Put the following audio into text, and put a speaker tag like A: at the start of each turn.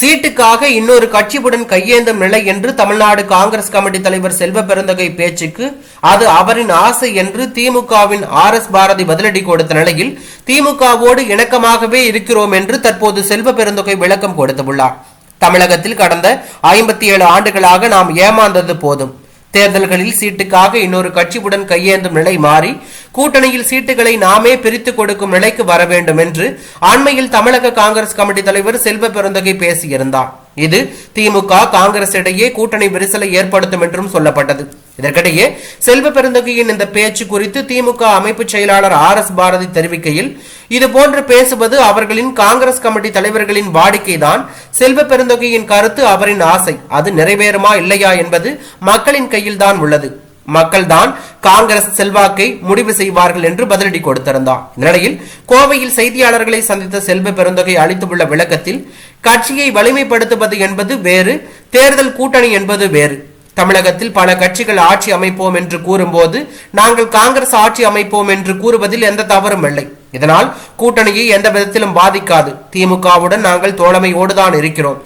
A: சீட்டுக்காக இன்னொரு கட்சியுடன் கையேந்தும் நிலை என்று தமிழ்நாடு காங்கிரஸ் கமிட்டி தலைவர் செல்வ பெருந்தகை பேச்சுக்கு அது அவரின் ஆசை என்று திமுகவின் ஆர் எஸ் பாரதி பதிலடி கொடுத்த நிலையில் திமுகவோடு இணக்கமாகவே இருக்கிறோம் என்று தற்போது செல்வ பெருந்தகை விளக்கம் கொடுத்துள்ளார். தமிழகத்தில் கடந்த ஐம்பத்தி ஏழு ஆண்டுகளாக நாம் ஏமாந்தது போதும். தேர்தல்களில் சீட்டுக்காக இன்னொரு கட்சியுடன் கையேந்தும் நிலை மாறி கூட்டணியில் சீட்டுகளை நாமே பிரித்துக் கொடுக்கும் நிலைக்கு வர வேண்டும் என்று அண்மையில் தமிழக காங்கிரஸ் கமிட்டி தலைவர் செல்வ பெருந்தகை பேசியிருந்தார். இது திமுக காங்கிரஸ் இடையே கூட்டணி விரிசலை ஏற்படுத்தும் என்றும் சொல்லப்பட்டது. இதற்கிடையே செல்வ பெருந்தகையின் இந்த பேச்சு குறித்து திமுக அமைப்பு செயலாளர் ஆர் எஸ் பாரதி தெரிவிக்கையில் இது போன்று பேசுவது அவர்களின் காங்கிரஸ் கமிட்டி தலைவர்களின் வாடிக்கைதான். செல்வ பெருந்தொகையின் கருத்து அவரின் ஆசை. அது நிறைவேறுமா இல்லையா என்பது மக்களின் கையில்தான் உள்ளது. மக்கள்தான் காங்கிரஸ் செல்வாக்கை முடிவு செய்வார்கள் என்று பதிலடி கொடுத்திருந்தார். இந்நிலையில் கோவையில் செய்தியாளர்களை சந்தித்த செல்வ பெருந்தொகை அளித்துள்ள விளக்கத்தில் கட்சியை வலிமைப்படுத்துவது என்பது வேறு தேர்தல் கூட்டணி என்பது வேறு. தமிழகத்தில் பல கட்சிகள் ஆட்சி அமைப்போம் என்று கூறும்போது நாங்கள் காங்கிரஸ் ஆட்சி அமைப்போம் என்று கூறுவதில் எந்த தவறும் இல்லை. இதனால் கூட்டணியை எந்த விதத்திலும் பாதிக்காது. திமுகவுடன் நாங்கள் தோழமையோடுதான் இருக்கிறோம்.